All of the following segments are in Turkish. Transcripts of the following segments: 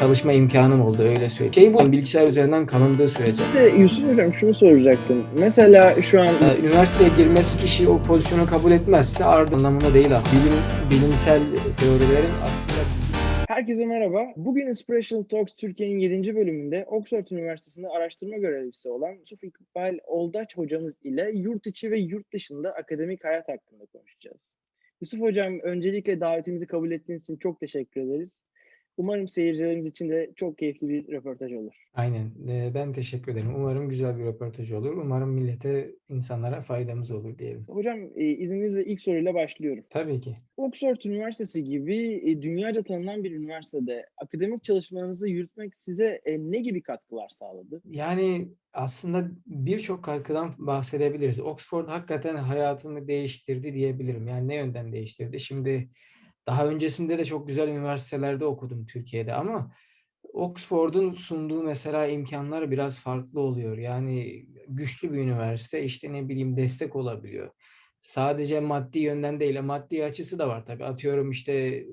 çalışma imkanım oldu öyle söyleyeyim. Şey bu bilgisayar üzerinden kalındığı sürece. De Yusuf Hocam şunu soracaktım. Mesela şu an Ee, Üniversiteye girmesi kişi o pozisyonu kabul etmezse ardı anlamında değil aslında. Bilim, bilimsel teorilerin aslında herkese merhaba. Bugün Inspirational Talks Türkiye'nin 7. bölümünde Oxford Üniversitesi'nde araştırma görevlisi olan Yusuf İkbal Oldaç hocamız ile yurt içi ve yurt dışında akademik hayat hakkında konuşacağız. Yusuf Hocam öncelikle davetimizi kabul ettiğiniz için çok teşekkür ederiz. Umarım seyircilerimiz için de çok keyifli bir röportaj olur. aynen. Ee, ben teşekkür ederim. Umarım güzel bir röportaj olur. Umarım millete, insanlara faydamız olur diyelim. Hocam e, izninizle ilk soruyla başlıyorum. Tabii ki. Oxford Üniversitesi gibi e, dünyaca tanınan bir üniversitede akademik çalışmalarınızı yürütmek size e, ne gibi katkılar sağladı? Yani aslında birçok katkıdan bahsedebiliriz. Oxford hakikaten hayatımı değiştirdi diyebilirim. Yani ne yönden değiştirdi? Şimdi daha öncesinde de çok güzel üniversitelerde okudum Türkiye'de ama Oxford'un sunduğu mesela imkanlar biraz farklı oluyor. Yani güçlü bir üniversite işte ne bileyim destek olabiliyor. Sadece maddi yönden değil, maddi açısı da var tabii. Atıyorum işte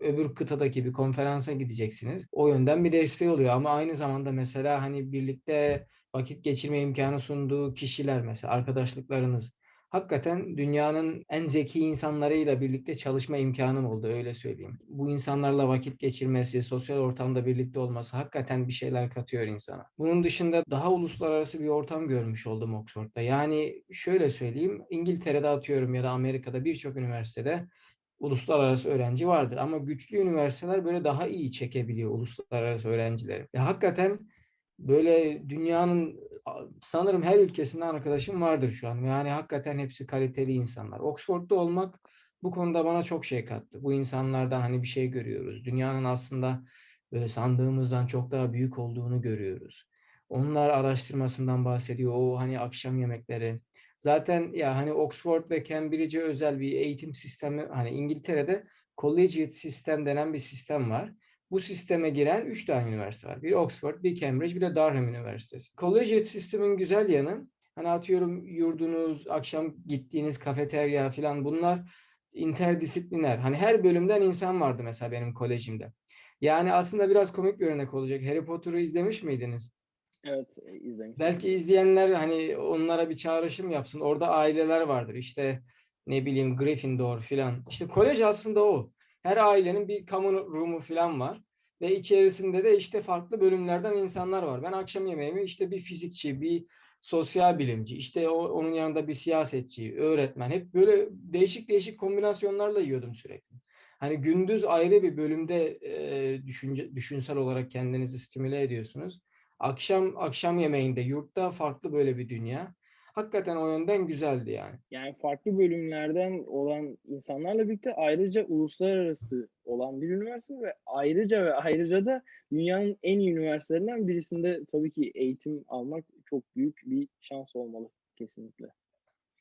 öbür kıtadaki bir konferansa gideceksiniz. O yönden bir desteği oluyor ama aynı zamanda mesela hani birlikte vakit geçirme imkanı sunduğu kişiler mesela arkadaşlıklarınız hakikaten dünyanın en zeki insanlarıyla birlikte çalışma imkanım oldu öyle söyleyeyim. Bu insanlarla vakit geçirmesi, sosyal ortamda birlikte olması hakikaten bir şeyler katıyor insana. Bunun dışında daha uluslararası bir ortam görmüş oldum Oxford'da. Yani şöyle söyleyeyim, İngiltere'de atıyorum ya da Amerika'da birçok üniversitede uluslararası öğrenci vardır ama güçlü üniversiteler böyle daha iyi çekebiliyor uluslararası öğrencileri. Ve hakikaten böyle dünyanın sanırım her ülkesinden arkadaşım vardır şu an. Yani hakikaten hepsi kaliteli insanlar. Oxford'da olmak bu konuda bana çok şey kattı. Bu insanlardan hani bir şey görüyoruz. Dünyanın aslında böyle sandığımızdan çok daha büyük olduğunu görüyoruz. Onlar araştırmasından bahsediyor. O hani akşam yemekleri. Zaten ya hani Oxford ve Cambridge'e özel bir eğitim sistemi hani İngiltere'de collegiate sistem denen bir sistem var. Bu sisteme giren 3 tane üniversite var. Bir Oxford, bir Cambridge, bir de Durham Üniversitesi. Collegiate sistemin güzel yanı, hani atıyorum yurdunuz, akşam gittiğiniz kafeterya falan bunlar interdisipliner. Hani her bölümden insan vardı mesela benim kolejimde. Yani aslında biraz komik bir örnek olacak. Harry Potter'ı izlemiş miydiniz? Evet, e, izlemiş. Belki izleyenler hani onlara bir çağrışım yapsın. Orada aileler vardır. İşte ne bileyim Gryffindor filan. İşte kolej aslında o. Her ailenin bir common room'u falan var. Ve içerisinde de işte farklı bölümlerden insanlar var. Ben akşam yemeğimi işte bir fizikçi, bir sosyal bilimci, işte onun yanında bir siyasetçi, öğretmen. Hep böyle değişik değişik kombinasyonlarla yiyordum sürekli. Hani gündüz ayrı bir bölümde e, düşünce, düşünsel olarak kendinizi stimüle ediyorsunuz. Akşam akşam yemeğinde yurtta farklı böyle bir dünya. Hakikaten o yönden güzeldi yani. Yani farklı bölümlerden olan insanlarla birlikte ayrıca uluslararası olan bir üniversite ve ayrıca ve ayrıca da dünyanın en iyi üniversitelerinden birisinde tabii ki eğitim almak çok büyük bir şans olmalı kesinlikle.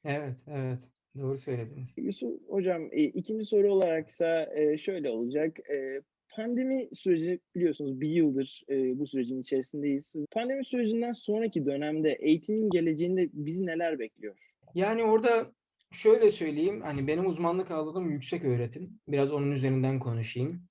Evet, evet. Doğru söylediniz. Yusuf Hocam e, ikinci soru olarak ise e, şöyle olacak. Pandemi süreci biliyorsunuz bir yıldır e, bu sürecin içerisindeyiz. Pandemi sürecinden sonraki dönemde eğitimin geleceğinde bizi neler bekliyor? Yani orada şöyle söyleyeyim, hani benim uzmanlık alanım yüksek öğretim. Biraz onun üzerinden konuşayım.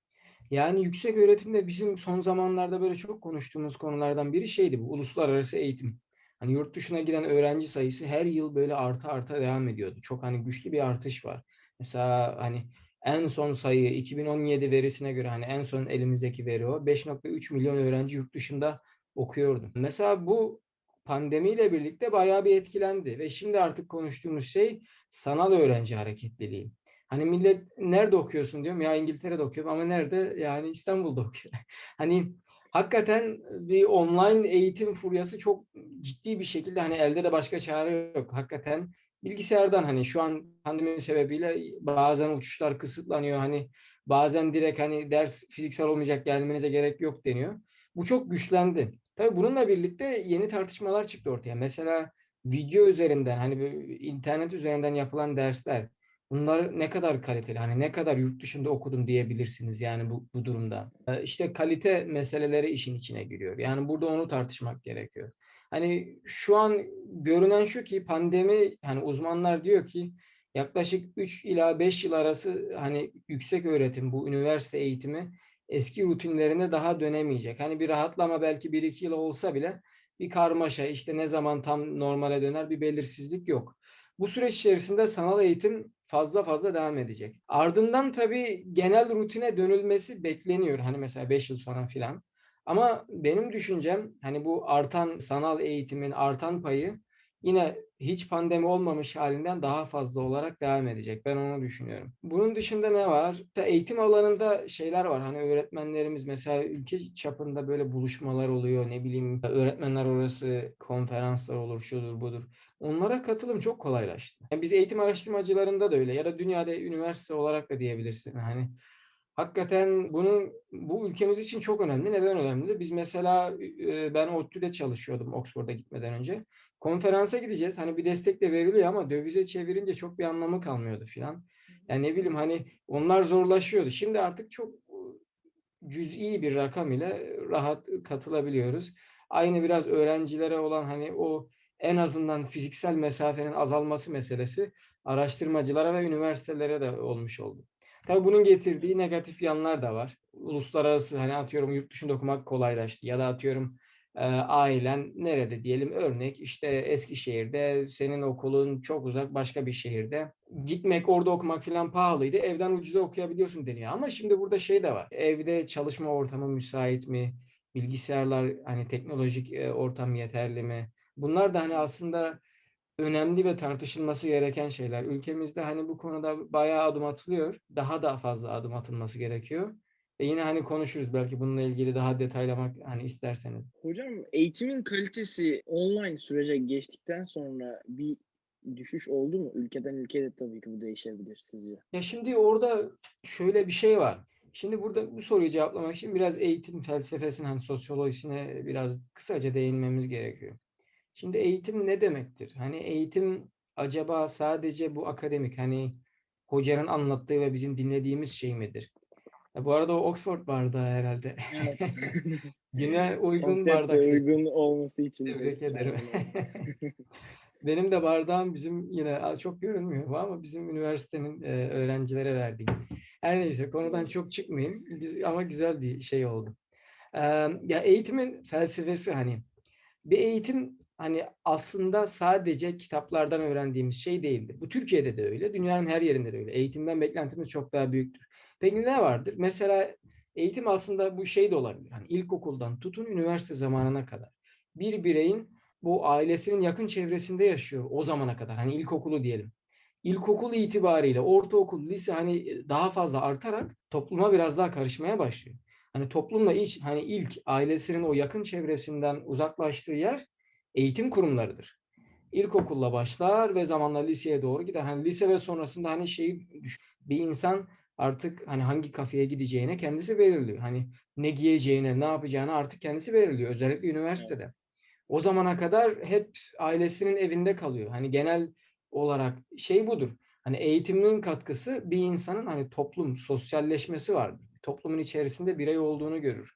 Yani yüksek öğretimde bizim son zamanlarda böyle çok konuştuğumuz konulardan biri şeydi bu uluslararası eğitim. Hani yurt dışına giden öğrenci sayısı her yıl böyle arta arta devam ediyordu. Çok hani güçlü bir artış var. Mesela hani en son sayı 2017 verisine göre hani en son elimizdeki veri o. 5.3 milyon öğrenci yurt dışında okuyordu. Mesela bu pandemiyle birlikte bayağı bir etkilendi ve şimdi artık konuştuğumuz şey sanal öğrenci hareketliliği. Hani millet nerede okuyorsun diyorum ya İngiltere'de okuyorum ama nerede? Yani İstanbul'da okuyor. Hani hakikaten bir online eğitim furyası çok ciddi bir şekilde hani elde de başka çare yok. Hakikaten bilgisayardan hani şu an pandemi sebebiyle bazen uçuşlar kısıtlanıyor. Hani bazen direkt hani ders fiziksel olmayacak gelmenize gerek yok deniyor. Bu çok güçlendi. Tabii bununla birlikte yeni tartışmalar çıktı ortaya. Mesela video üzerinden hani internet üzerinden yapılan dersler bunlar ne kadar kaliteli hani ne kadar yurt dışında okudum diyebilirsiniz yani bu, bu durumda. İşte kalite meseleleri işin içine giriyor. Yani burada onu tartışmak gerekiyor. Hani şu an görünen şu ki pandemi hani uzmanlar diyor ki yaklaşık 3 ila 5 yıl arası hani yüksek öğretim bu üniversite eğitimi eski rutinlerine daha dönemeyecek. Hani bir rahatlama belki 1-2 yıl olsa bile bir karmaşa, işte ne zaman tam normale döner bir belirsizlik yok. Bu süreç içerisinde sanal eğitim fazla fazla devam edecek. Ardından tabii genel rutine dönülmesi bekleniyor. Hani mesela 5 yıl sonra filan. Ama benim düşüncem hani bu artan sanal eğitimin artan payı yine hiç pandemi olmamış halinden daha fazla olarak devam edecek. Ben onu düşünüyorum. Bunun dışında ne var? Eğitim alanında şeyler var. Hani öğretmenlerimiz mesela ülke çapında böyle buluşmalar oluyor. Ne bileyim öğretmenler orası konferanslar olur, şudur budur. Onlara katılım çok kolaylaştı. Yani biz eğitim araştırmacılarında da öyle ya da dünyada üniversite olarak da diyebilirsin. Hani hakikaten bunun bu ülkemiz için çok önemli. Neden önemli? Biz mesela ben ODTÜ'de çalışıyordum Oxford'a gitmeden önce. Konferansa gideceğiz. Hani bir destek de veriliyor ama dövize çevirince çok bir anlamı kalmıyordu filan. Yani ne bileyim hani onlar zorlaşıyordu. Şimdi artık çok cüz'i bir rakam ile rahat katılabiliyoruz. Aynı biraz öğrencilere olan hani o en azından fiziksel mesafenin azalması meselesi araştırmacılara ve üniversitelere de olmuş oldu. Tabii bunun getirdiği negatif yanlar da var. Uluslararası hani atıyorum yurt dışında okumak kolaylaştı ya da atıyorum e, ailen nerede diyelim. Örnek işte Eskişehir'de senin okulun çok uzak başka bir şehirde. Gitmek orada okumak falan pahalıydı. Evden ucuza okuyabiliyorsun deniyor. Ama şimdi burada şey de var. Evde çalışma ortamı müsait mi? Bilgisayarlar hani teknolojik e, ortam yeterli mi? Bunlar da hani aslında önemli ve tartışılması gereken şeyler. Ülkemizde hani bu konuda bayağı adım atılıyor. Daha da fazla adım atılması gerekiyor. Ve yine hani konuşuruz belki bununla ilgili daha detaylamak hani isterseniz. Hocam eğitimin kalitesi online sürece geçtikten sonra bir düşüş oldu mu? Ülkeden ülkeye de tabii ki bu değişebilir sizce. Ya şimdi orada şöyle bir şey var. Şimdi burada bu soruyu cevaplamak için biraz eğitim felsefesine, hani sosyolojisine biraz kısaca değinmemiz gerekiyor. Şimdi eğitim ne demektir? Hani eğitim acaba sadece bu akademik hani hocanın anlattığı ve bizim dinlediğimiz şey midir? Ya bu arada o Oxford bardağı herhalde. Evet. Güne uygun Konsepte bardak uygun olması için Tebrik ederim. Benim de bardağım bizim yine çok görünmüyor ama bizim üniversitenin e, öğrencilere verdiği. Her neyse konudan çok çıkmayayım. Biz, ama güzel bir şey oldu. Ee, ya eğitimin felsefesi hani bir eğitim hani aslında sadece kitaplardan öğrendiğimiz şey değildir. Bu Türkiye'de de öyle, dünyanın her yerinde de öyle. Eğitimden beklentimiz çok daha büyüktür. Peki ne vardır? Mesela eğitim aslında bu şey de olabilir. Hani ilkokuldan tutun üniversite zamanına kadar. Bir bireyin bu ailesinin yakın çevresinde yaşıyor o zamana kadar. Hani ilkokulu diyelim. İlkokul itibariyle ortaokul, lise hani daha fazla artarak topluma biraz daha karışmaya başlıyor. Hani toplumla iç hani ilk ailesinin o yakın çevresinden uzaklaştığı yer eğitim kurumlarıdır. İlkokulla başlar ve zamanla liseye doğru gider. Hani lise ve sonrasında hani şeyi bir insan artık hani hangi kafeye gideceğine kendisi belirliyor. Hani ne giyeceğine, ne yapacağını artık kendisi belirliyor. Özellikle üniversitede. O zamana kadar hep ailesinin evinde kalıyor. Hani genel olarak şey budur. Hani eğitimin katkısı bir insanın hani toplum sosyalleşmesi vardır. Toplumun içerisinde birey olduğunu görür.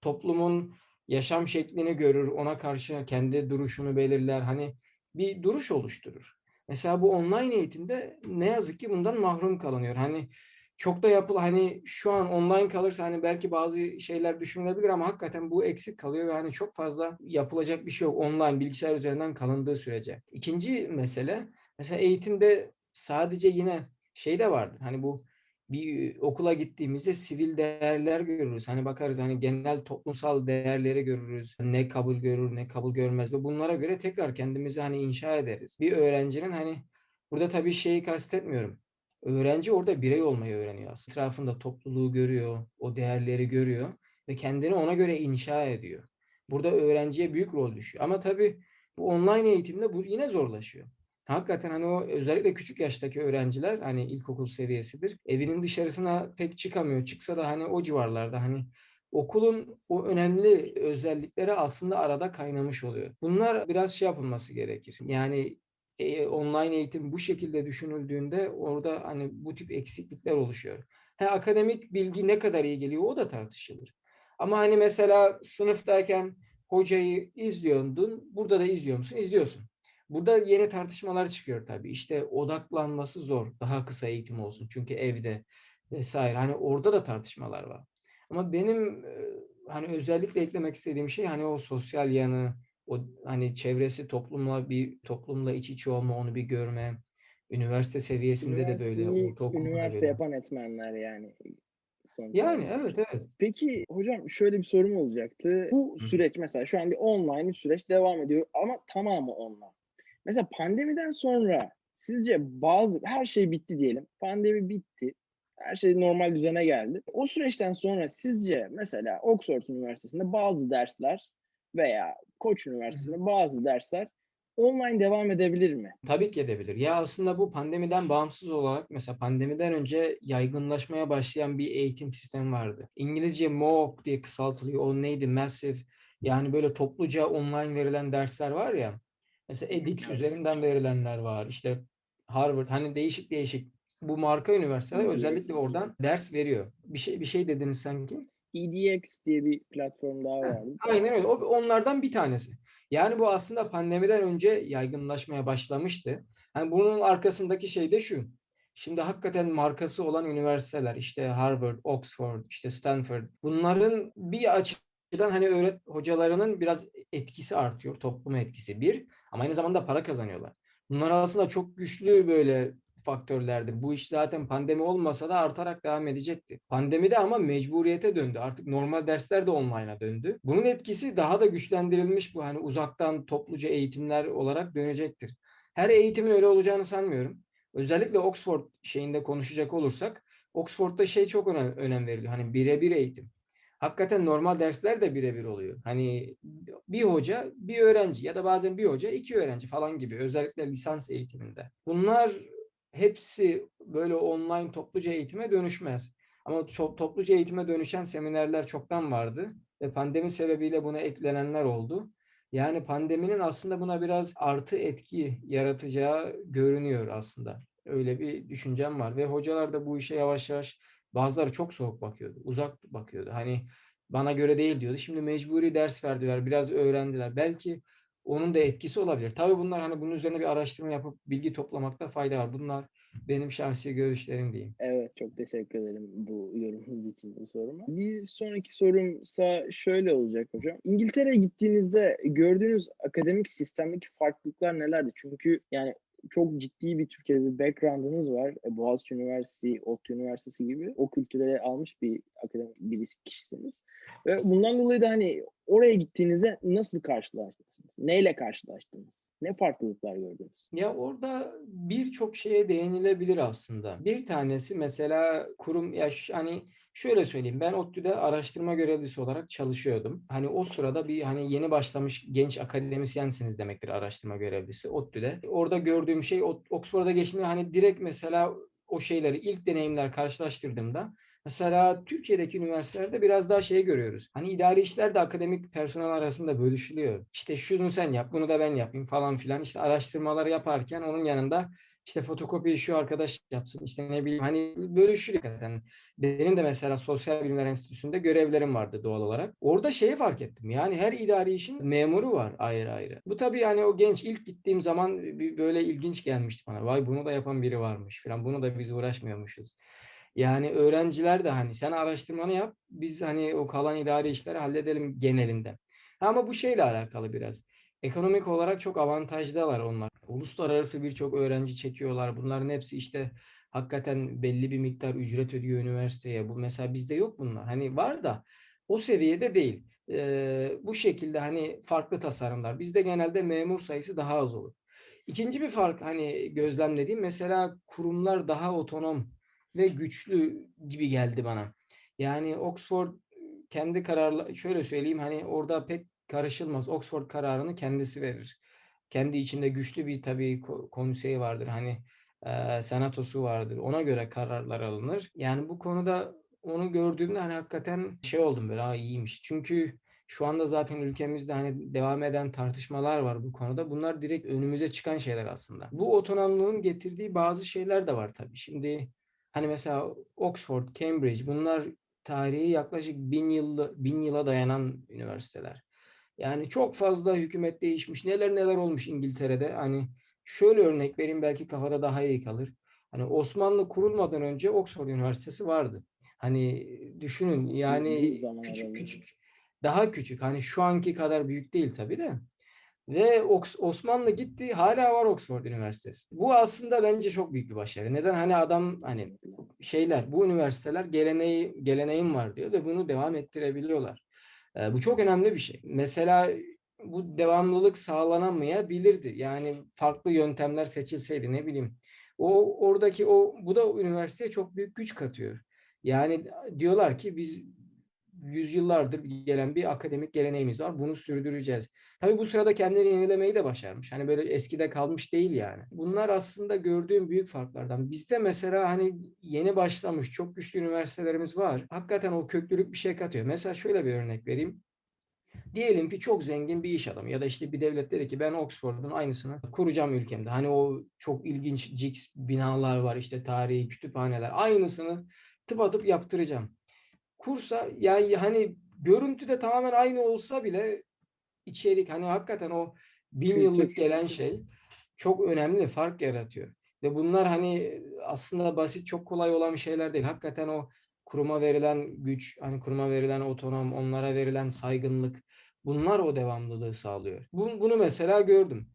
Toplumun yaşam şeklini görür, ona karşı kendi duruşunu belirler. Hani bir duruş oluşturur. Mesela bu online eğitimde ne yazık ki bundan mahrum kalınıyor. Hani çok da yapıl hani şu an online kalırsa hani belki bazı şeyler düşünülebilir ama hakikaten bu eksik kalıyor ve hani çok fazla yapılacak bir şey yok online bilgisayar üzerinden kalındığı sürece. İkinci mesele mesela eğitimde sadece yine şey de vardır. Hani bu bir okula gittiğimizde sivil değerler görürüz. Hani bakarız hani genel toplumsal değerleri görürüz. Ne kabul görür, ne kabul görmez ve bunlara göre tekrar kendimizi hani inşa ederiz. Bir öğrencinin hani burada tabii şeyi kastetmiyorum. Öğrenci orada birey olmayı öğreniyor. Etrafında topluluğu görüyor, o değerleri görüyor ve kendini ona göre inşa ediyor. Burada öğrenciye büyük rol düşüyor. Ama tabii bu online eğitimde bu yine zorlaşıyor. Hakikaten hani o özellikle küçük yaştaki öğrenciler hani ilkokul seviyesidir. Evinin dışarısına pek çıkamıyor. Çıksa da hani o civarlarda hani okulun o önemli özellikleri aslında arada kaynamış oluyor. Bunlar biraz şey yapılması gerekir. Yani e, online eğitim bu şekilde düşünüldüğünde orada hani bu tip eksiklikler oluşuyor. Ha, akademik bilgi ne kadar iyi geliyor o da tartışılır. Ama hani mesela sınıftayken hocayı izliyordun, burada da izliyor musun? İzliyorsun. Burada yeni tartışmalar çıkıyor tabii. İşte odaklanması zor. Daha kısa eğitim olsun. Çünkü evde vesaire. Hani orada da tartışmalar var. Ama benim, hani, özellikle eklemek istediğim şey, hani, o sosyal yanı, o, hani, çevresi toplumla bir toplumla iç içe olma, onu bir görme. Üniversite seviyesinde de böyle, ortaokulda üniversite böyle. yapan etmenler yani sonuç Yani, evet, evet. Peki hocam şöyle bir sorum olacaktı. Bu hı. süreç mesela şu an bir online bir süreç devam ediyor ama tamamı online. Mesela pandemiden sonra sizce bazı her şey bitti diyelim. Pandemi bitti. Her şey normal düzene geldi. O süreçten sonra sizce mesela Oxford Üniversitesi'nde bazı dersler veya Koç. Üniversitesi'nde bazı dersler online devam edebilir mi? Tabii ki edebilir. Ya, aslında bu pandemiden bağımsız olarak mesela pandemiden önce yaygınlaşmaya başlayan bir eğitim sistemi vardı. İngilizce MOOC diye kısaltılıyor. O neydi? Massive yani böyle topluca online verilen dersler var ya. Mesela edX üzerinden verilenler var. İşte Harvard hani değişik değişik bu marka üniversiteler özellikle oradan ders veriyor. Bir şey bir şey dediniz sanki? EDX diye bir platform daha vardı. aynen öyle. O onlardan bir tanesi. Yani bu aslında pandemiden önce yaygınlaşmaya başlamıştı. Hani bunun arkasındaki şey de şu. Şimdi hakikaten markası olan üniversiteler işte Harvard, Oxford, işte Stanford bunların bir açıdan hani öğret hocalarının biraz etkisi artıyor, topluma etkisi bir ama aynı zamanda para kazanıyorlar. Bunlar aslında çok güçlü böyle faktörlerdi. Bu iş zaten pandemi olmasa da artarak devam edecekti. Pandemide ama mecburiyete döndü. Artık normal dersler de online'a döndü. Bunun etkisi daha da güçlendirilmiş bu hani uzaktan topluca eğitimler olarak dönecektir. Her eğitimin öyle olacağını sanmıyorum. Özellikle Oxford şeyinde konuşacak olursak Oxford'da şey çok önem, önem veriliyor. Hani birebir eğitim. Hakikaten normal dersler de birebir oluyor. Hani bir hoca, bir öğrenci ya da bazen bir hoca, iki öğrenci falan gibi özellikle lisans eğitiminde. Bunlar hepsi böyle online topluca eğitime dönüşmez. Ama topluca eğitime dönüşen seminerler çoktan vardı ve pandemi sebebiyle buna eklenenler oldu. Yani pandeminin aslında buna biraz artı etki yaratacağı görünüyor aslında. Öyle bir düşüncem var ve hocalar da bu işe yavaş yavaş bazıları çok soğuk bakıyordu, uzak bakıyordu. Hani bana göre değil diyordu. Şimdi mecburi ders verdiler, biraz öğrendiler. Belki onun da etkisi olabilir. Tabii bunlar hani bunun üzerine bir araştırma yapıp bilgi toplamakta fayda var. Bunlar benim şahsi görüşlerim diyeyim. Evet çok teşekkür ederim bu yorumunuz için bu soruma. Bir sonraki sorumsa şöyle olacak hocam. İngiltere'ye gittiğinizde gördüğünüz akademik sistemdeki farklılıklar nelerdi? Çünkü yani çok ciddi bir Türkiye'de bir background'ınız var. E, Boğaziçi Üniversitesi, ODTÜ Üniversitesi gibi o kültürleri almış bir akademik birisi kişisiniz. Ve bundan dolayı da hani oraya gittiğinizde nasıl karşılaştınız? Neyle karşılaştınız? Ne farklılıklar gördünüz? Ya orada birçok şeye değinilebilir aslında. Bir tanesi mesela kurum ya hani şöyle söyleyeyim ben ODTÜ'de araştırma görevlisi olarak çalışıyordum. Hani o sırada bir hani yeni başlamış genç akademisyensiniz demektir araştırma görevlisi ODTÜ'de. Orada gördüğüm şey Oxford'a geçtiğimde hani direkt mesela o şeyleri ilk deneyimler karşılaştırdığımda mesela Türkiye'deki üniversitelerde biraz daha şey görüyoruz. Hani idari işler de akademik personel arasında bölüşülüyor. İşte şunu sen yap, bunu da ben yapayım falan filan. İşte araştırmaları yaparken onun yanında işte fotokopiyi şu arkadaş yapsın işte ne bileyim hani bölüşülüyor hakikaten. Benim de mesela Sosyal Bilimler Enstitüsü'nde görevlerim vardı doğal olarak. Orada şeyi fark ettim. Yani her idari işin memuru var ayrı ayrı. Bu tabii hani o genç ilk gittiğim zaman böyle ilginç gelmişti bana. Vay bunu da yapan biri varmış falan. Bunu da biz uğraşmıyormuşuz. Yani öğrenciler de hani sen araştırmanı yap, biz hani o kalan idari işleri halledelim genelinde. Ama bu şeyle alakalı biraz. Ekonomik olarak çok avantajlılar onlar. Uluslararası birçok öğrenci çekiyorlar. Bunların hepsi işte hakikaten belli bir miktar ücret ödüyor üniversiteye. Bu mesela bizde yok bunlar. Hani var da o seviyede değil. Ee, bu şekilde hani farklı tasarımlar. Bizde genelde memur sayısı daha az olur. İkinci bir fark hani gözlemlediğim mesela kurumlar daha otonom ve güçlü gibi geldi bana. Yani Oxford kendi kararla şöyle söyleyeyim hani orada pek karışılmaz. Oxford kararını kendisi verir. Kendi içinde güçlü bir tabii konseyi vardır. Hani e, senatosu vardır. Ona göre kararlar alınır. Yani bu konuda onu gördüğümde hani hakikaten şey oldum böyle ha iyiymiş. Çünkü şu anda zaten ülkemizde hani devam eden tartışmalar var bu konuda. Bunlar direkt önümüze çıkan şeyler aslında. Bu otonomluğun getirdiği bazı şeyler de var tabii. Şimdi Hani mesela Oxford, Cambridge bunlar tarihi yaklaşık bin, yıl, bin yıla dayanan üniversiteler. Yani çok fazla hükümet değişmiş. Neler neler olmuş İngiltere'de. Hani şöyle örnek vereyim belki kafada daha iyi kalır. Hani Osmanlı kurulmadan önce Oxford Üniversitesi vardı. Hani düşünün yani küçük küçük daha küçük hani şu anki kadar büyük değil tabii de. Ve Osmanlı gitti hala var Oxford Üniversitesi. Bu aslında bence çok büyük bir başarı. Neden? Hani adam hani şeyler bu üniversiteler geleneği geleneğim var diyor ve bunu devam ettirebiliyorlar. Ee, bu çok önemli bir şey. Mesela bu devamlılık sağlanamayabilirdi. Yani farklı yöntemler seçilseydi ne bileyim. O oradaki o bu da üniversiteye çok büyük güç katıyor. Yani diyorlar ki biz yüzyıllardır gelen bir akademik geleneğimiz var. Bunu sürdüreceğiz. Tabii bu sırada kendini yenilemeyi de başarmış. Hani böyle eskide kalmış değil yani. Bunlar aslında gördüğüm büyük farklardan. Bizde mesela hani yeni başlamış çok güçlü üniversitelerimiz var. Hakikaten o köklülük bir şey katıyor. Mesela şöyle bir örnek vereyim. Diyelim ki çok zengin bir iş adamı ya da işte bir devlet dedi ki ben Oxford'un aynısını kuracağım ülkemde. Hani o çok ilginç cix binalar var işte tarihi kütüphaneler aynısını tıpatıp yaptıracağım. Kursa yani hani görüntüde tamamen aynı olsa bile içerik hani hakikaten o bin Kültür. yıllık gelen şey çok önemli fark yaratıyor. Ve bunlar hani aslında basit çok kolay olan şeyler değil. Hakikaten o kuruma verilen güç, hani kuruma verilen otonom, onlara verilen saygınlık bunlar o devamlılığı sağlıyor. Bunu, bunu mesela gördüm.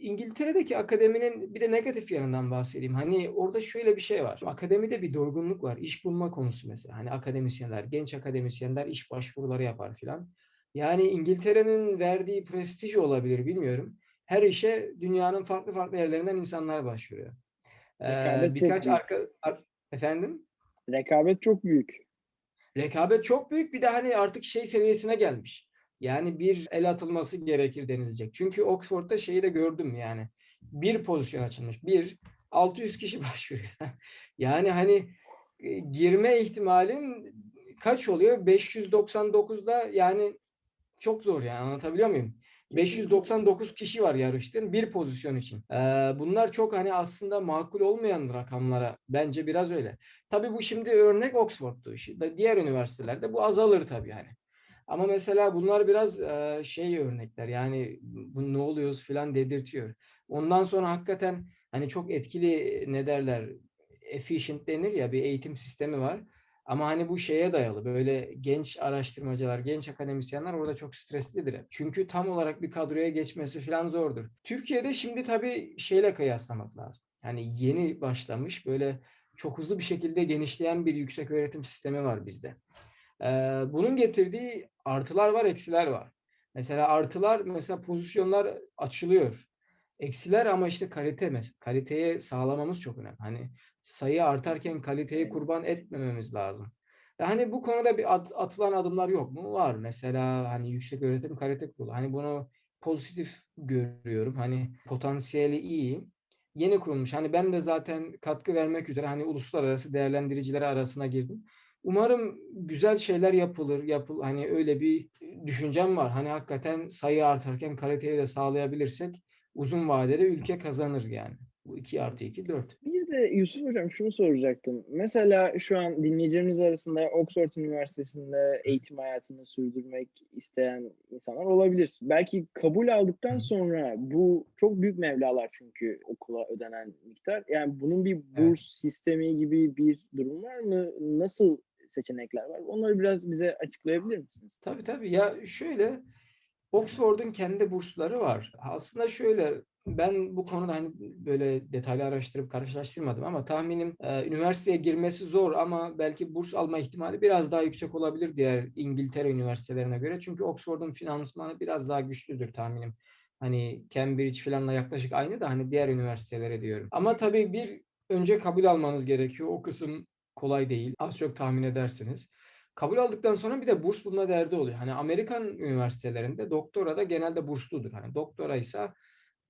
İngiltere'deki akademinin bir de negatif yanından bahsedeyim. Hani orada şöyle bir şey var. Akademide bir doygunluk var. İş bulma konusu mesela. Hani akademisyenler, genç akademisyenler iş başvuruları yapar filan. Yani İngiltere'nin verdiği prestij olabilir bilmiyorum. Her işe dünyanın farklı farklı yerlerinden insanlar başvuruyor. Ee, Rekabet çok birkaç arka ar- efendim Rekabet çok büyük. rekabet çok büyük bir de hani artık şey seviyesine gelmiş. Yani bir el atılması gerekir denilecek. Çünkü Oxford'da şeyi de gördüm yani. Bir pozisyon açılmış. Bir 600 kişi başvuruyor. yani hani e, girme ihtimalin kaç oluyor? 599'da yani çok zor yani anlatabiliyor muyum? 599 kişi var yarıştığın bir pozisyon için. Ee, bunlar çok hani aslında makul olmayan rakamlara bence biraz öyle. Tabii bu şimdi örnek Oxford'du. Diğer üniversitelerde bu azalır tabii yani. Ama mesela bunlar biraz e, şey örnekler yani bu ne oluyoruz falan dedirtiyor. Ondan sonra hakikaten hani çok etkili ne derler efficient denir ya bir eğitim sistemi var. Ama hani bu şeye dayalı böyle genç araştırmacılar, genç akademisyenler orada çok streslidir. Çünkü tam olarak bir kadroya geçmesi falan zordur. Türkiye'de şimdi tabii şeyle kıyaslamak lazım. Yani yeni başlamış böyle çok hızlı bir şekilde genişleyen bir yüksek öğretim sistemi var bizde. Ee, bunun getirdiği artılar var, eksiler var. Mesela artılar mesela pozisyonlar açılıyor. Eksiler ama işte kalite mesela. Kaliteye sağlamamız çok önemli. Hani sayı artarken kaliteyi kurban etmememiz lazım. Ve hani bu konuda bir at- atılan adımlar yok mu? Var. Mesela hani Yüksek Öğretim Kalite Kurulu. Hani bunu pozitif görüyorum. Hani potansiyeli iyi. Yeni kurulmuş. Hani ben de zaten katkı vermek üzere hani uluslararası değerlendiriciler arasına girdim. Umarım güzel şeyler yapılır. Yapıl hani öyle bir düşüncem var. Hani hakikaten sayı artarken kaliteyi de sağlayabilirsek uzun vadede ülke kazanır yani. Bu 2 artı 2 4. Bir de Yusuf Hocam şunu soracaktım. Mesela şu an dinleyicilerimiz arasında Oxford Üniversitesi'nde eğitim hayatını sürdürmek isteyen insanlar olabilir. Belki kabul aldıktan sonra bu çok büyük mevlalar çünkü okula ödenen miktar. Yani bunun bir Evet. burs sistemi gibi bir durum var mı? Nasıl seçenekler var? Onları biraz bize açıklayabilir misiniz? Tabii tabii. Ya şöyle Oxford'un kendi bursları var. Aslında şöyle ben bu konuda hani böyle detaylı araştırıp karşılaştırmadım ama tahminim e, üniversiteye girmesi zor ama belki burs alma ihtimali biraz daha yüksek olabilir diğer İngiltere üniversitelerine göre. Çünkü Oxford'un finansmanı biraz daha güçlüdür tahminim. Hani Cambridge falanla yaklaşık aynı da hani diğer üniversitelere diyorum. Ama tabii bir önce kabul almanız gerekiyor. O kısım kolay değil. Az çok tahmin edersiniz. Kabul aldıktan sonra bir de burs bulma derdi oluyor. Hani Amerikan üniversitelerinde doktora da genelde bursludur. Hani doktora ise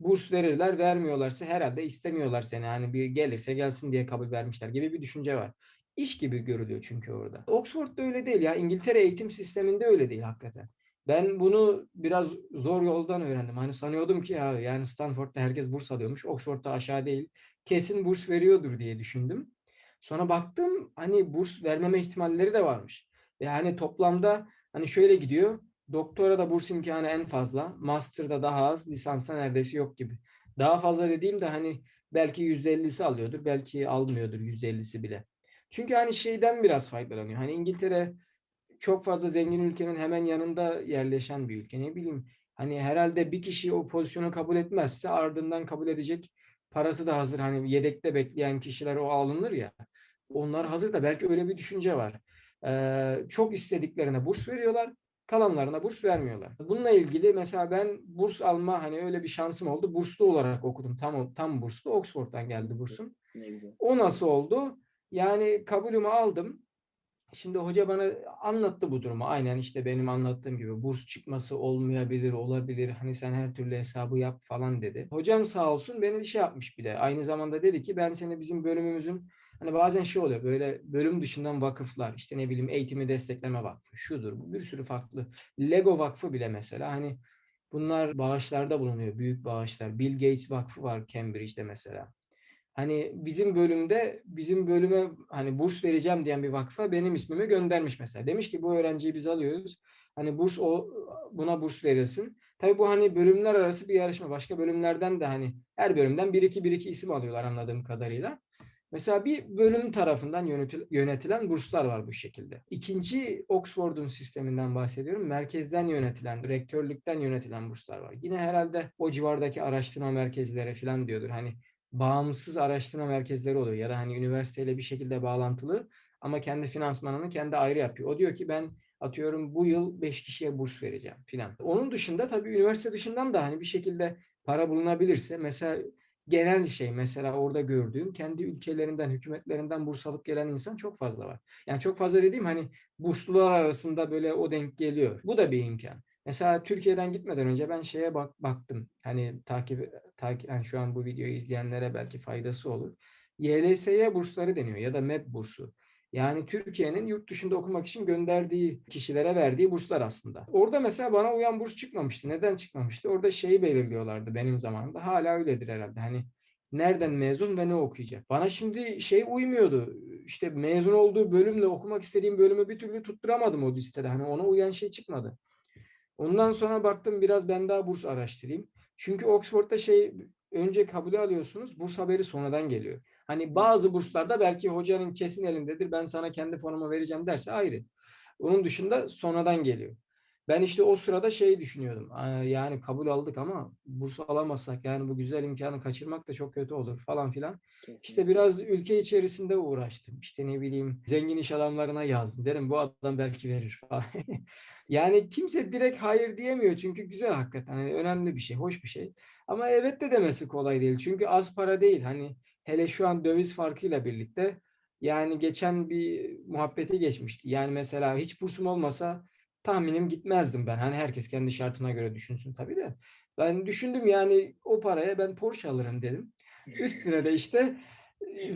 burs verirler, vermiyorlarsa herhalde istemiyorlar seni. Hani bir gelirse gelsin diye kabul vermişler gibi bir düşünce var. İş gibi görülüyor çünkü orada. Oxford'da öyle değil ya. İngiltere eğitim sisteminde öyle değil hakikaten. Ben bunu biraz zor yoldan öğrendim. Hani sanıyordum ki ya yani Stanford'da herkes burs alıyormuş. Oxford'da aşağı değil. Kesin burs veriyordur diye düşündüm. Sonra baktım hani burs vermeme ihtimalleri de varmış. Ve hani toplamda hani şöyle gidiyor. Doktora da burs imkanı en fazla. Master'da daha az. Lisansta neredeyse yok gibi. Daha fazla dediğim de hani belki %50'si alıyordur. Belki almıyordur %50'si bile. Çünkü hani şeyden biraz faydalanıyor. Hani İngiltere çok fazla zengin ülkenin hemen yanında yerleşen bir ülke. Ne bileyim hani herhalde bir kişi o pozisyonu kabul etmezse ardından kabul edecek parası da hazır. Hani yedekte bekleyen kişiler o alınır ya. Onlar hazır da belki öyle bir düşünce var. Ee, çok istediklerine burs veriyorlar. Kalanlarına burs vermiyorlar. Bununla ilgili mesela ben burs alma hani öyle bir şansım oldu. Burslu olarak okudum. Tam tam burslu. Oxford'dan geldi bursum. O nasıl oldu? Yani kabulümü aldım. Şimdi hoca bana anlattı bu durumu. Aynen işte benim anlattığım gibi burs çıkması olmayabilir, olabilir. Hani sen her türlü hesabı yap falan dedi. Hocam sağ olsun beni şey yapmış bir de. Aynı zamanda dedi ki ben seni bizim bölümümüzün hani bazen şey oluyor böyle bölüm dışından vakıflar işte ne bileyim eğitimi destekleme vakfı şudur bu bir sürü farklı. Lego vakfı bile mesela hani bunlar bağışlarda bulunuyor. Büyük bağışlar. Bill Gates vakfı var Cambridge'de mesela. Hani bizim bölümde bizim bölüme hani burs vereceğim diyen bir vakfa benim ismimi göndermiş mesela. Demiş ki bu öğrenciyi biz alıyoruz. Hani burs o buna burs verilsin. Tabii bu hani bölümler arası bir yarışma. Başka bölümlerden de hani her bölümden bir iki bir iki isim alıyorlar anladığım kadarıyla. Mesela bir bölüm tarafından yönetilen burslar var bu şekilde. İkinci Oxford'un sisteminden bahsediyorum. Merkezden yönetilen, rektörlükten yönetilen burslar var. Yine herhalde o civardaki araştırma merkezleri falan diyordur. Hani bağımsız araştırma merkezleri oluyor ya da hani üniversiteyle bir şekilde bağlantılı ama kendi finansmanını kendi ayrı yapıyor. O diyor ki ben atıyorum bu yıl 5 kişiye burs vereceğim filan. Onun dışında tabii üniversite dışından da hani bir şekilde para bulunabilirse mesela genel şey mesela orada gördüğüm kendi ülkelerinden, hükümetlerinden burs alıp gelen insan çok fazla var. Yani çok fazla dediğim hani burslular arasında böyle o denk geliyor. Bu da bir imkan. Mesela Türkiye'den gitmeden önce ben şeye bak baktım. Hani takip takip yani şu an bu videoyu izleyenlere belki faydası olur. YLS'ye bursları deniyor ya da MEB bursu. Yani Türkiye'nin yurt dışında okumak için gönderdiği kişilere verdiği burslar aslında. Orada mesela bana uyan burs çıkmamıştı. Neden çıkmamıştı? Orada şeyi belirliyorlardı benim zamanımda. Hala öyledir herhalde. Hani nereden mezun ve ne okuyacak? Bana şimdi şey uymuyordu. İşte mezun olduğu bölümle okumak istediğim bölümü bir türlü tutturamadım o listede. Hani ona uyan şey çıkmadı. Ondan sonra baktım biraz ben daha burs araştırayım. Çünkü Oxford'da şey önce kabul alıyorsunuz. Burs haberi sonradan geliyor. Hani bazı burslarda belki hocanın kesin elindedir. Ben sana kendi fonumu vereceğim derse ayrı. Onun dışında sonradan geliyor. Ben işte o sırada şey düşünüyordum. Yani kabul aldık ama burs alamazsak yani bu güzel imkanı kaçırmak da çok kötü olur falan filan. Kesinlikle. İşte biraz ülke içerisinde uğraştım. İşte ne bileyim zengin iş adamlarına yazdım. Derim bu adam belki verir falan. yani kimse direkt hayır diyemiyor çünkü güzel hakikaten. Yani önemli bir şey, hoş bir şey. Ama evet de demesi kolay değil. Çünkü az para değil. Hani hele şu an döviz farkıyla birlikte yani geçen bir muhabbete geçmişti. Yani mesela hiç bursum olmasa tahminim gitmezdim ben. Hani herkes kendi şartına göre düşünsün tabii de. Ben düşündüm yani o paraya ben Porsche alırım dedim. Üstüne de işte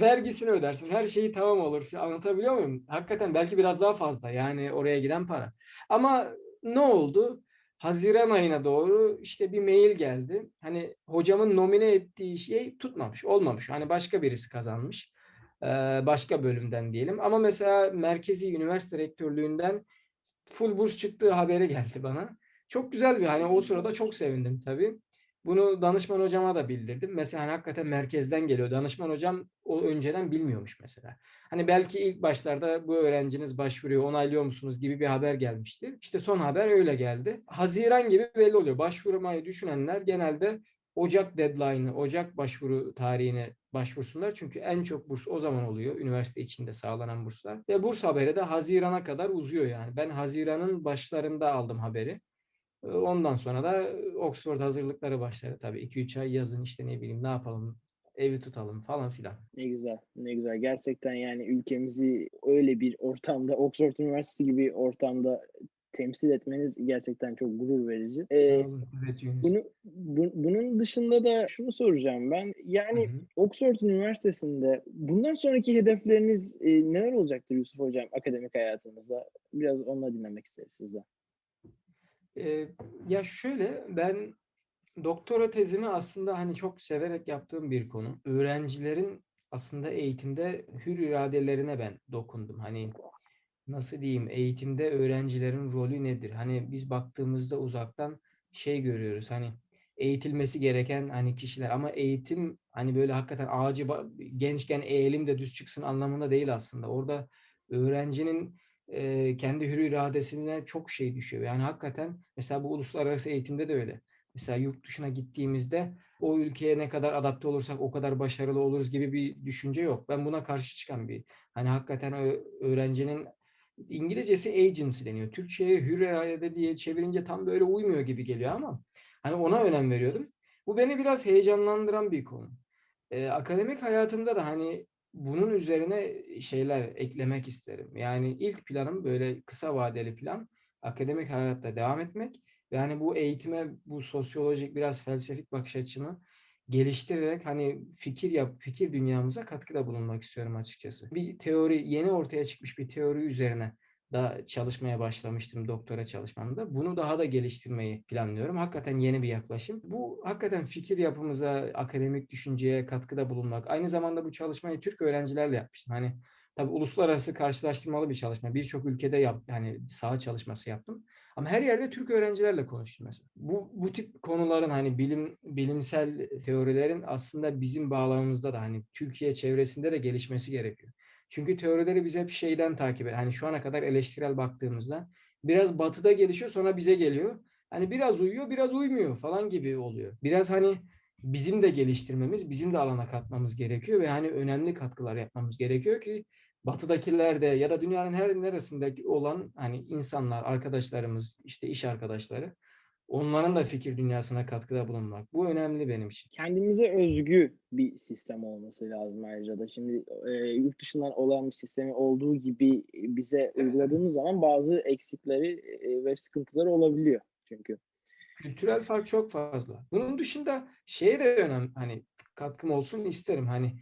vergisini ödersin. Her şeyi tamam olur. Anlatabiliyor muyum? Hakikaten belki biraz daha fazla yani oraya giden para. Ama ne oldu? Haziran ayına doğru işte bir mail geldi. Hani hocamın nomine ettiği şey tutmamış, olmamış. Hani başka birisi kazanmış. Başka bölümden diyelim. Ama mesela merkezi üniversite rektörlüğünden full burs çıktığı haberi geldi bana. Çok güzel bir hani o sırada çok sevindim tabii. Bunu danışman hocama da bildirdim. Mesela hani hakikaten merkezden geliyor. Danışman hocam o önceden bilmiyormuş mesela. Hani belki ilk başlarda bu öğrenciniz başvuruyor, onaylıyor musunuz gibi bir haber gelmiştir. İşte son haber öyle geldi. Haziran gibi belli oluyor. Başvurmayı düşünenler genelde Ocak deadline'ı, Ocak başvuru tarihine başvursunlar. Çünkü en çok burs o zaman oluyor. Üniversite içinde sağlanan burslar. Ve burs haberi de Haziran'a kadar uzuyor yani. Ben Haziran'ın başlarında aldım haberi. Ondan sonra da Oxford hazırlıkları başladı tabii. 2-3 ay yazın işte ne bileyim ne yapalım evi tutalım falan filan. Ne güzel, ne güzel. Gerçekten yani ülkemizi öyle bir ortamda, Oxford Üniversitesi gibi ortamda temsil etmeniz gerçekten çok gurur verici. Ee, Sağ olun. Evet, bunu, bu, bunun dışında da şunu soracağım ben. Yani Hı-hı. Oxford Üniversitesi'nde bundan sonraki hedefleriniz e, neler olacaktır Yusuf Hocam akademik hayatınızda? Biraz onunla dinlemek isteriz sizden. Ee, ya şöyle ben doktora tezimi aslında hani çok severek yaptığım bir konu. Öğrencilerin aslında eğitimde hür iradelerine ben dokundum. Hani nasıl diyeyim eğitimde öğrencilerin rolü nedir? Hani biz baktığımızda uzaktan şey görüyoruz hani eğitilmesi gereken hani kişiler ama eğitim Hani böyle hakikaten ağacı gençken eğelim de düz çıksın anlamında değil aslında. Orada öğrencinin e, kendi hür iradesine çok şey düşüyor. Yani hakikaten mesela bu uluslararası eğitimde de öyle. Mesela yurt dışına gittiğimizde o ülkeye ne kadar adapte olursak o kadar başarılı oluruz gibi bir düşünce yok. Ben buna karşı çıkan bir hani hakikaten öğrencinin İngilizcesi agency deniyor. Türkçe'ye hür irade diye çevirince tam böyle uymuyor gibi geliyor ama hani ona önem veriyordum. Bu beni biraz heyecanlandıran bir konu. Ee, akademik hayatımda da hani bunun üzerine şeyler eklemek isterim. Yani ilk planım böyle kısa vadeli plan akademik hayatta devam etmek. Yani bu eğitime bu sosyolojik biraz felsefik bakış açımı geliştirerek hani fikir yap fikir dünyamıza katkıda bulunmak istiyorum açıkçası. Bir teori yeni ortaya çıkmış bir teori üzerine da çalışmaya başlamıştım doktora çalışmamda. Bunu daha da geliştirmeyi planlıyorum. Hakikaten yeni bir yaklaşım. Bu hakikaten fikir yapımıza, akademik düşünceye katkıda bulunmak. Aynı zamanda bu çalışmayı Türk öğrencilerle yapmıştım. Hani tabii uluslararası karşılaştırmalı bir çalışma. Birçok ülkede yap, yani saha çalışması yaptım. Ama her yerde Türk öğrencilerle konuştum mesela. Bu, bu tip konuların hani bilim bilimsel teorilerin aslında bizim bağlamımızda da hani Türkiye çevresinde de gelişmesi gerekiyor. Çünkü teorileri biz hep şeyden takip ediyoruz. Hani şu ana kadar eleştirel baktığımızda biraz batıda gelişiyor sonra bize geliyor. Hani biraz uyuyor biraz uymuyor falan gibi oluyor. Biraz hani bizim de geliştirmemiz, bizim de alana katmamız gerekiyor ve hani önemli katkılar yapmamız gerekiyor ki batıdakiler de ya da dünyanın her neresinde olan hani insanlar, arkadaşlarımız, işte iş arkadaşları onların da fikir dünyasına katkıda bulunmak. Bu önemli benim için. Kendimize özgü bir sistem olması lazım ayrıca da. Şimdi e, yurt dışından olan bir sistemi olduğu gibi bize uyguladığımız zaman bazı eksikleri e, ve sıkıntıları olabiliyor çünkü. Kültürel fark çok fazla. Bunun dışında şeye de önem hani katkım olsun isterim. Hani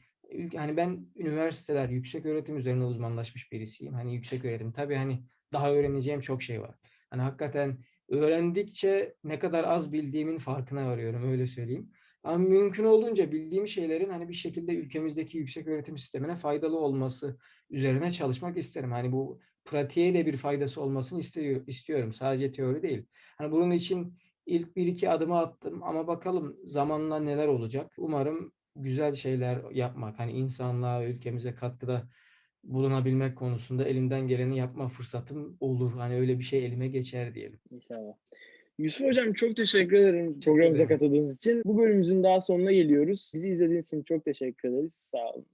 hani ben üniversiteler, yüksek öğretim üzerine uzmanlaşmış birisiyim. Hani yüksek öğretim tabii hani daha öğreneceğim çok şey var. Hani hakikaten öğrendikçe ne kadar az bildiğimin farkına varıyorum öyle söyleyeyim. Ama mümkün olduğunca bildiğim şeylerin hani bir şekilde ülkemizdeki yüksek öğretim sistemine faydalı olması üzerine çalışmak isterim. Hani bu pratiğe de bir faydası olmasını istiyor, istiyorum. Sadece teori değil. Hani bunun için ilk bir iki adımı attım ama bakalım zamanla neler olacak. Umarım güzel şeyler yapmak, hani insanlığa, ülkemize katkıda bulunabilmek konusunda elimden geleni yapma fırsatım olur. Hani öyle bir şey elime geçer diyelim. İnşallah. Yusuf Hocam çok teşekkür ederim programımıza katıldığınız için. Bu bölümümüzün daha sonuna geliyoruz. Bizi izlediğiniz için çok teşekkür ederiz. Sağ olun.